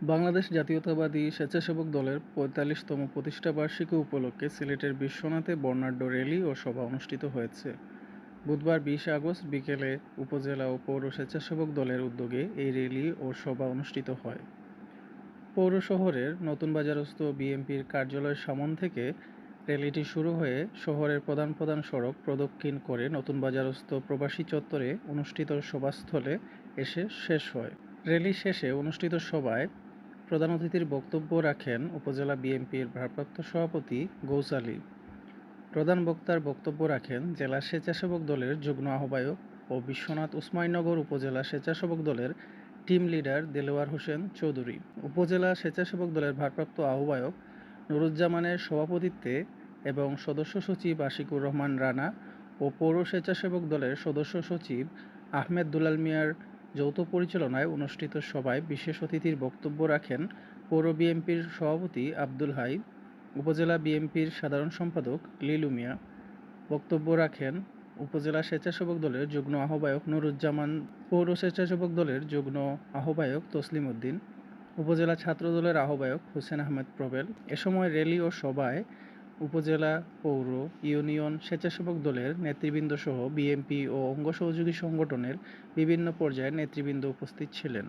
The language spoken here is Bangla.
বাংলাদেশ জাতীয়তাবাদী স্বেচ্ছাসেবক দলের পঁয়তাল্লিশতম প্রতিষ্ঠাবার্ষিকী উপলক্ষে সিলেটের বিশ্বনাথে বর্ণাঢ্য র্যালি ও সভা অনুষ্ঠিত হয়েছে। বুধবার বিশ আগস্ট বিকেলে উপজেলা ও পৌর স্বেচ্ছাসেবক দলের উদ্যোগে এই র্যালি ও সভা অনুষ্ঠিত হয়। পৌর শহরের নতুন বাজারস্থ বিএনপির কার্যালয়ের সামন থেকে র্যালিটি শুরু হয়ে শহরের প্রধান প্রধান সড়ক প্রদক্ষিণ করে নতুন বাজারস্থ প্রবাসী চত্বরে অনুষ্ঠিত সভাস্থলে এসে শেষ হয়। র্যালি শেষে অনুষ্ঠিত সভায় প্রধান অতিথির বক্তব্য রাখেন উপজেলা বিএনপির ভারপ্রাপ্ত সভাপতি গৌস আলী। প্রধান বক্তার বক্তব্য রাখেন জেলা স্বেচ্ছাসেবক দলের যুগ্ম আহ্বায়ক ও বিশ্বনাথ উসমানীনগর উপজেলা স্বেচ্ছাসেবক দলের টিম লিডার দেলোয়ার হোসেন চৌধুরী। উপজেলা স্বেচ্ছাসেবক দলের ভারপ্রাপ্ত আহ্বায়ক নুরুজ্জামানের সভাপতিত্বে এবং সদস্য সচিব আশিকুর রহমান রানা ও পৌর স্বেচ্ছাসেবক দলের সদস্য সচিব আহমেদ দুলাল মিয়ার যৌথ পরিচালনায় অনুষ্ঠিত সভায় বিশেষ অতিথির বক্তব্য রাখেন পৌর বিএনপির সভাপতি আব্দুল হাই, উপজেলা বিএনপির সাধারণ সম্পাদক লিলু মিয়া। বক্তব্য রাখেন উপজেলা স্বেচ্ছাসেবক দলের যুগ্ম আহ্বায়ক নুরুজ্জামান, পৌর স্বেচ্ছাসেবক দলের যুগ্ম আহ্বায়ক তসলিম উদ্দিন, উপজেলা ছাত্র দলের আহ্বায়ক হোসেন আহমেদ প্রবেল। এ সময় র্যালি ও সভায় উপজেলা পৌর ইউনিয়ন স্বেচ্ছাসেবক দলের নেতৃবৃন্দ সহ বিএনপি ও অঙ্গ সহযোগী সংগঠনের বিভিন্ন পর্যায়ের নেতৃবৃন্দ উপস্থিত ছিলেন।